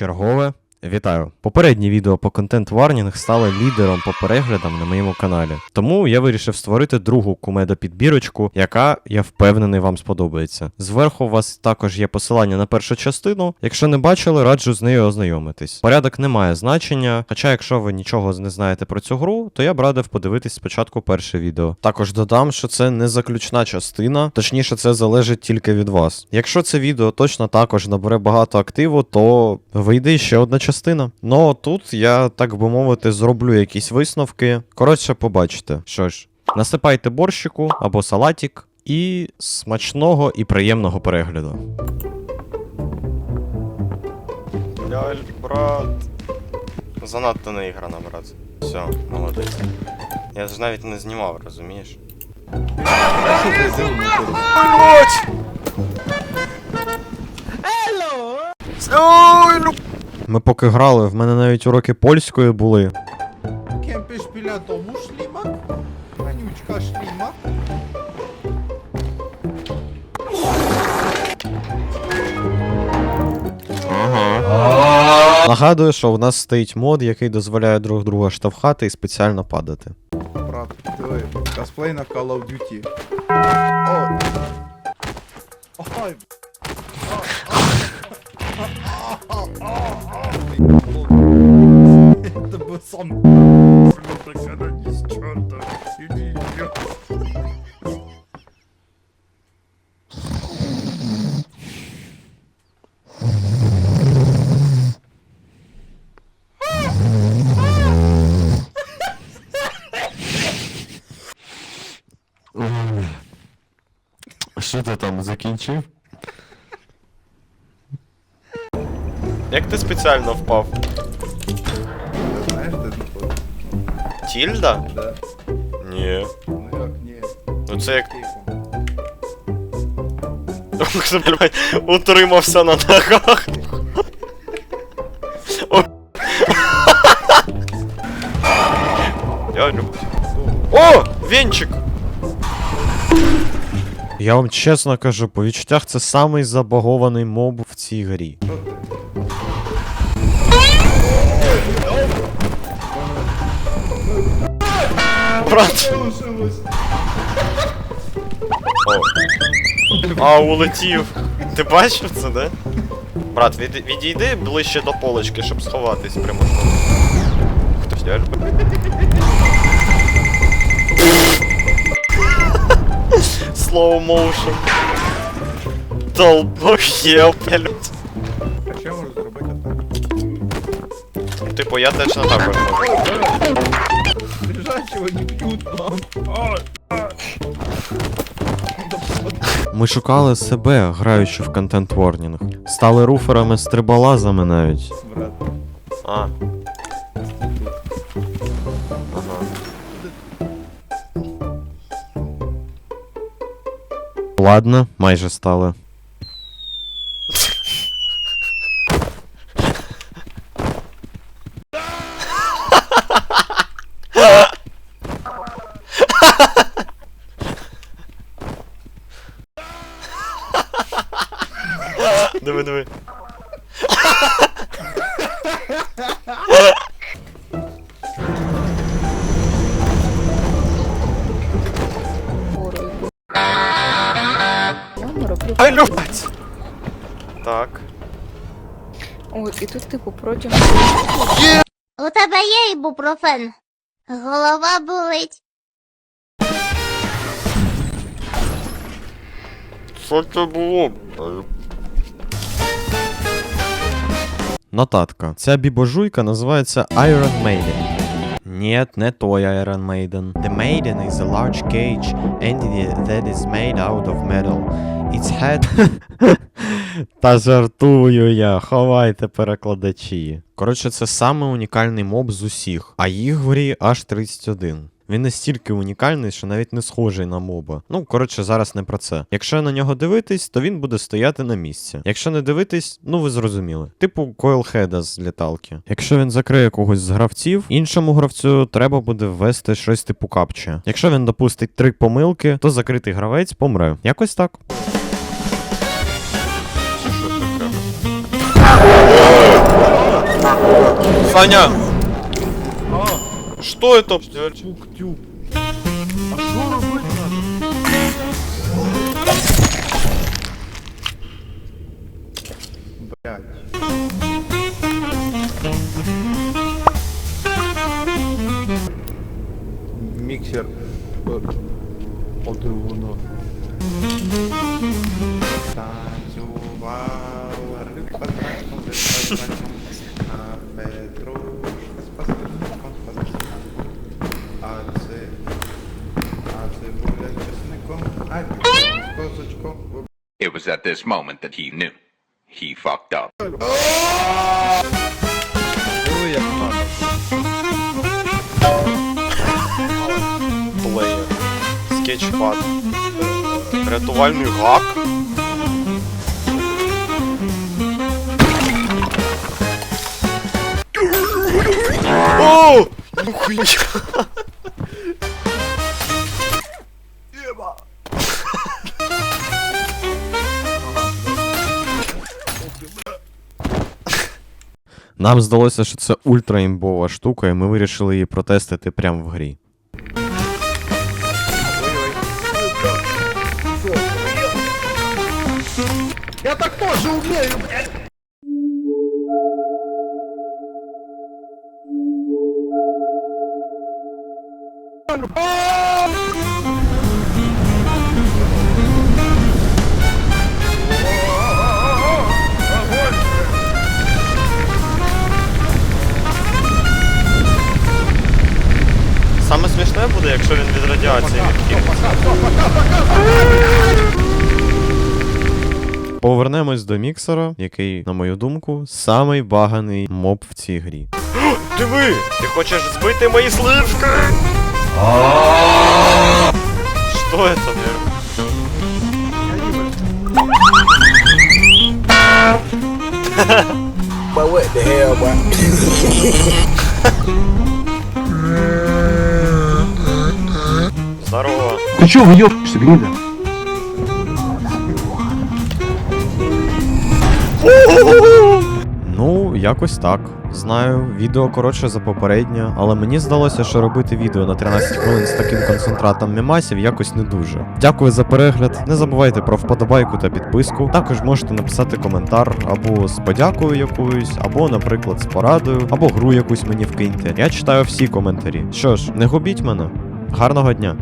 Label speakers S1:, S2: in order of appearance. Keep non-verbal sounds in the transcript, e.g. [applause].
S1: Чергове. Вітаю! Попереднє відео по контент варнінг стало лідером по переглядам на моєму каналі. Тому я вирішив створити другу кумедо підбірочку, яка, я впевнений, вам сподобається. Зверху у вас також є посилання на першу частину. Якщо не бачили, раджу з нею ознайомитись. Порядок не має значення, хоча, якщо ви нічого не знаєте про цю гру, то я б радив подивитись спочатку перше відео. Також додам, що це не заключна частина, точніше, це залежить тільки від вас. Якщо це відео точно також набере багато активу, то вийде ще одна частина. Ну тут я, так би мовити, зроблю якісь висновки. Коротше, побачите. Що ж, насипайте борщику або салатик. І смачного і приємного перегляду. Ляль, брат. Занадто наіграна, брат. Все, молодець. Я ж навіть не знімав, розумієш? Ми поки грали, в мене навіть уроки польської були.
S2: Кемпиш біля дому шлімак? Вонючка шлімак?
S1: Нагадую, що в нас стоїть мод, який дозволяє друг друга штовхати і спеціально падати.
S2: Брат, диви, косплей на Call of Duty. О! Ой! Это был сам... из чёрта, идиот.
S1: Що ти там закінчив? Як ти спеціально впав?
S2: Знаешь, ты такой?
S1: Тільда?
S2: Да.
S1: Ні.
S2: Ну як, ні.
S1: Ну це як утримався на ногах. О! Я люблю. О! Венчик! Я вам чесно кажу, по відчуттях це самий забагований моб в цій грі. Брат! О. А, улетів. Ти бачив це, да? Брат, від, відійди ближче до полочки, щоб сховатись прямо. Хтось я ж Slow motion. Долбоєб, блядь.
S2: А що я можу зробити так?
S1: Типу, я теж на так.
S2: Лежачего не б'ють нам.
S1: Ми шукали себе, граючи в контент ворнінг. Стали руферами стрибалазами навіть.
S2: Брат.
S1: А. Ага. Ладно, майже стали.
S3: І тут типу протягом
S4: У тебе є ібупрофен? Голова болить.
S1: Що це було? Нотатка. Ця бібожуйка називається Iron Maiden. Нет, не той Iron Maiden. The Maiden is a large cage entity that is made out of metal. Its head... [laughs] Та жартую я, ховайте перекладачі. Коротше, це саме унікальний моб з усіх, а їх в грі аж 31. Він настільки унікальний, що навіть не схожий на моба. Ну, коротше, зараз не про це. Якщо на нього дивитись, то він буде стояти на місці. Якщо не дивитись, ну ви зрозуміли. Типу Койлхеда з літалки. Якщо він закриє когось з гравців, іншому гравцю треба буде ввести щось типу капче. Якщо він допустить три помилки, то закритий гравець помре. Якось так. Саня!
S2: А,
S1: Что это?
S2: тюк-тюк. А надо? Блять. Міксер. Подивно. Танцювала
S5: was at this moment that he knew. He fucked up.
S2: Диви, як надо.
S1: Плеєр. Скетчпад. Рятувальний гак. О! Ну хуйня. Нам здалося, що це ультраімбова штука, і ми вирішили її протестити прямо в грі.
S2: Я так тоже умею, блядь!
S1: Саме смішне буде, якщо він від радіації відкинеться. Повернемось до міксера, який, на мою думку, самий баганий моб в цій грі. Диви! Ти хочеш збити мої сливки? Що це, блядь? Здорово. [laughs]
S6: Ты чё, выёбываешься, гнида?
S1: Ну, якось так. Знаю, відео коротше за попереднє, але мені здалося, що робити відео на 13 хвилин з таким концентратом мемасів якось не дуже. Дякую за перегляд. Не забувайте про вподобайку та підписку. Також можете написати коментар або з подякою якоюсь, або, наприклад, з порадою, або гру якусь мені вкиньте. Я читаю всі коментарі. Що ж, не губіть мене. Гарного дня!